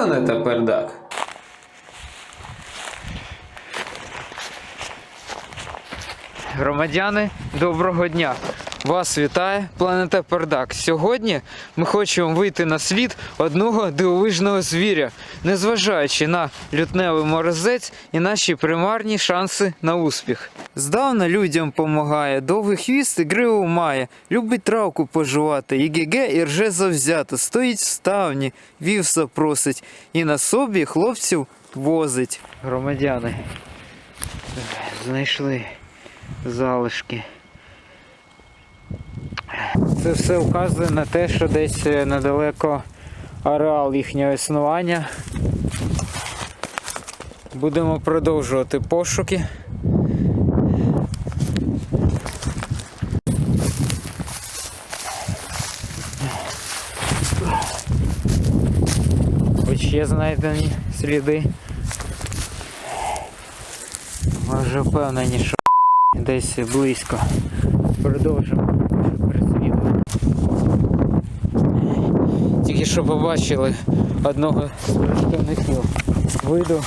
Планета Пердак. Громадяни, доброго дня! Вас вітає планета Пердак. Сьогодні ми хочемо вийти на слід одного дивовижного звіря, незважаючи на лютневий морозець і наші примарні шанси на успіх. Здавна людям помагає, довгий хвіст і гриву має, любить травку пожувати, і ГГ і рже завзято, стоїть в ставні, вівса просить, і на собі хлопців возить. Громадяни, знайшли залишки. Це все вказує на те, що десь е, недалеко ареал їхнього існування. Будемо продовжувати пошуки. Хоч є знайдені сліди. Ми вже впевнені, що десь близько. Продовжимо Тільки що побачили одного з представників. Вийду.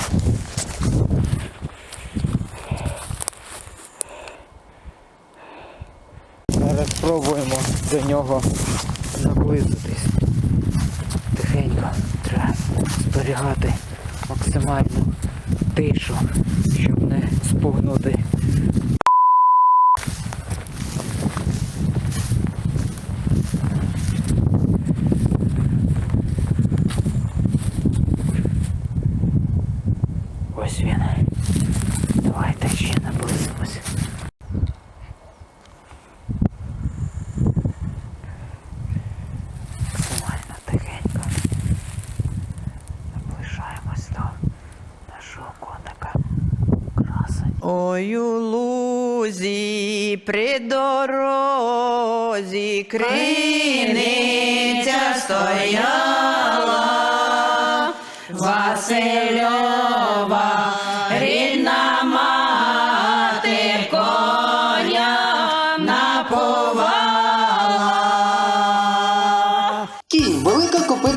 Зараз спробуємо до нього наблизитись. Тихенько треба зберігати максимальну тишу, щоб не спугнути він. Давайте ще наблизимось. Максимально тихенько. Наближаємось до нашого котика. Красень. Ой, у лузі при дорозі криниця стояла, Васильова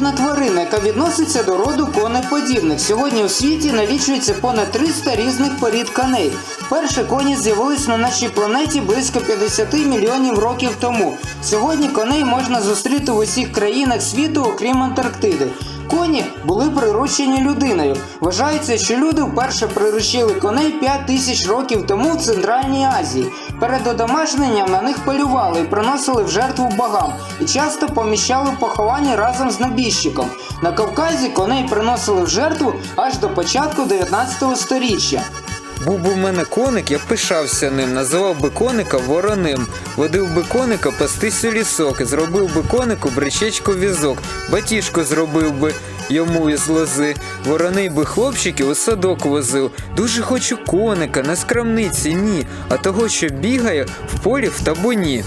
велика тварина, яка відноситься до роду конеподібних. Сьогодні у світі налічується понад 300 різних порід коней. Перші коні з'явились на нашій планеті близько 50 мільйонів років тому. Сьогодні коней можна зустріти в усіх країнах світу, окрім Антарктиди. Коні були приручені людиною. Вважається, що люди вперше приручили коней 5 тисяч років тому в Центральній Азії. Перед одомашненням на них полювали і приносили в жертву богам, і часто поміщали в похованні разом з набіжчиком. На Кавказі коней приносили в жертву аж до початку 19 століття. Був би в мене коник, я пишався ним, називав би коника вороним, водив би коника пастись у лісок, зробив би конику бричечку візок, батішку зробив би йому із лози, вороний би хлопчиків у садок возив. Дуже хочу коника, не з крамниці, ні, а того, що бігає в полі в табуні.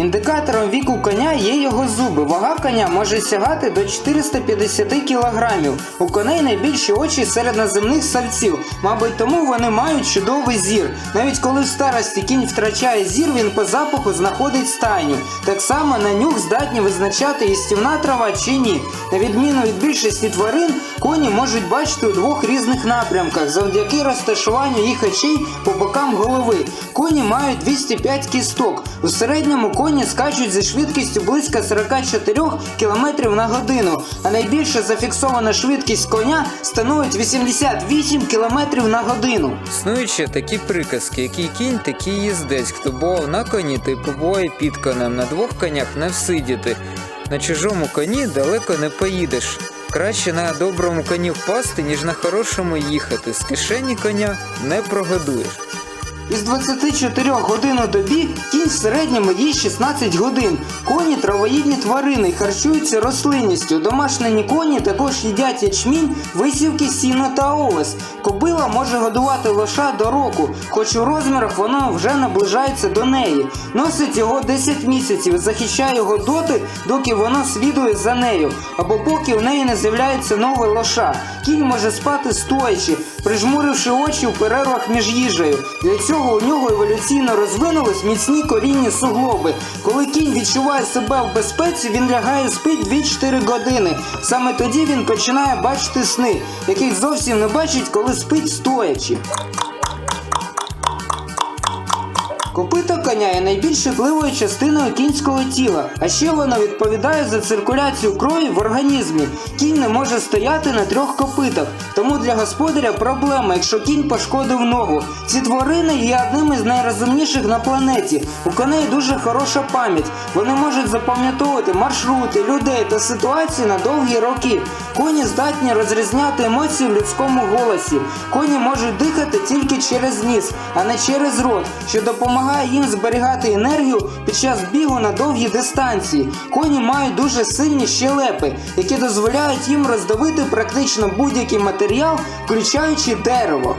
Індикатором віку коня є його зуби. Вага коня може сягати до 450 кілограмів. У коней найбільші очі серед наземних савців. Мабуть, тому вони мають чудовий зір. Навіть коли в старості кінь втрачає зір, він по запаху знаходить стайню. Так само на нюх здатні визначати їстівна трава чи ні. На відміну від більшості тварин, коні можуть бачити у двох різних напрямках завдяки розташуванню їх очей по бокам голови. Коні мають 205 кісток. У середньому коні скачуть зі швидкістю близько 44 км на годину, а найбільша зафіксована швидкість коня становить 88 км на годину. Існують ще такі приказки, який кінь, такий їздець. Хто бував на коні, той побуває під конем. На двох конях не всидіти. На чужому коні далеко не поїдеш. Краще на доброму коні впасти, ніж на хорошому їхати. З кишені коня не прогодуєш. Із 24 годин у добі кінь в середньому їсть 16 годин. Коні травоїдні тварини харчуються рослинністю. Домашні коні також їдять ячмінь, висівки, сіно та овес. Кобила може годувати лоша до року, хоч у розмірах воно вже наближається до неї. Носить його 10 місяців захищає його доти, доки воно слідує за нею, або поки в неї не з'являється нове лоша. Кінь може спати стоячи, прижмуривши очі в перервах між їжею. Для цього цього у нього еволюційно розвинулись міцні корінні суглоби. Коли кінь відчуває себе в безпеці, він лягає спить 2-4 години. Саме тоді він починає бачити сни, яких зовсім не бачить, коли спить стоячи. Копито коня є найбільш чутливою частиною кінського тіла, а ще воно відповідає за циркуляцію крові в організмі. Кінь не може стояти на трьох копитах, тому для господаря проблема, якщо кінь пошкодив ногу. Ці тварини є одними з найрозумніших на планеті. У коней дуже хороша пам'ять. Вони можуть запам'ятовувати маршрути, людей та ситуації на довгі роки. Коні здатні розрізняти емоції в людському голосі. Коні можуть дихати тільки через ніс, а не через рот, що допомагає їм зберігати енергію під час бігу на довгі дистанції. Коні мають дуже сильні щелепи, які дозволяють їм роздавити практично будь-який матеріал, включаючи дерево.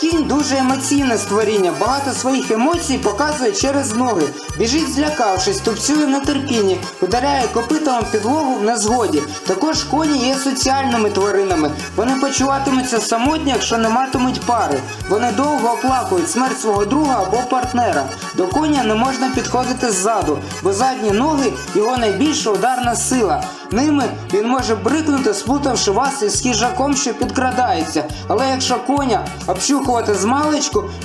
Кінь дуже емоційне створіння, багато своїх емоцій показує через ноги. Біжить злякавшись, тупцює в нетерпінні, ударяє копитом підлогу в незгоді. Також коні є соціальними тваринами. Вони почуватимуться самотні, якщо не матимуть пари. Вони довго оплакують смерть свого друга або партнера. До коня не можна підходити ззаду, бо задні ноги його найбільша ударна сила. Ними він може брикнути, сплутавши вас із хижаком, що підкрадається. Але якщо коня обчухувати з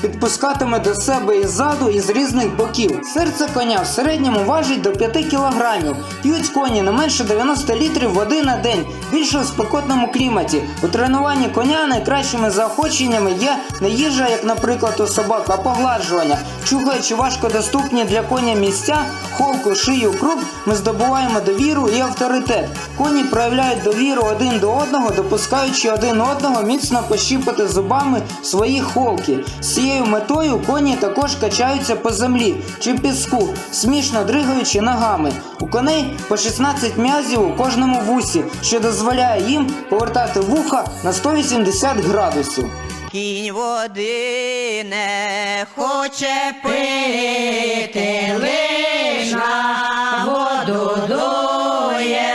підпускатиме до себе і ззаду, і з різних боків. Серце коня в середньому важить до 5 кілограмів. П'ють коні не менше 90 літрів води на день, більше у спекотному кліматі. У тренуванні коня найкращими заохоченнями є не їжа, як, наприклад, у собак, а погладжування. Чухаючи важкодоступні для коня місця, холку, шию, круп, ми здобуваємо довіру і авторитет. Коні проявляють довіру один до одного, допускаючи один одного міцно пощіпати зубами свої холки. З цією метою коні також качаються по землі чи піску, смішно дригаючи ногами. У коней по 16 м'язів у кожному вусі, що дозволяє їм повертати вуха на 180 градусів. Кінь води не хоче пити, лиш на воду дує,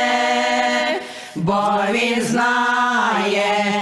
бо він знає.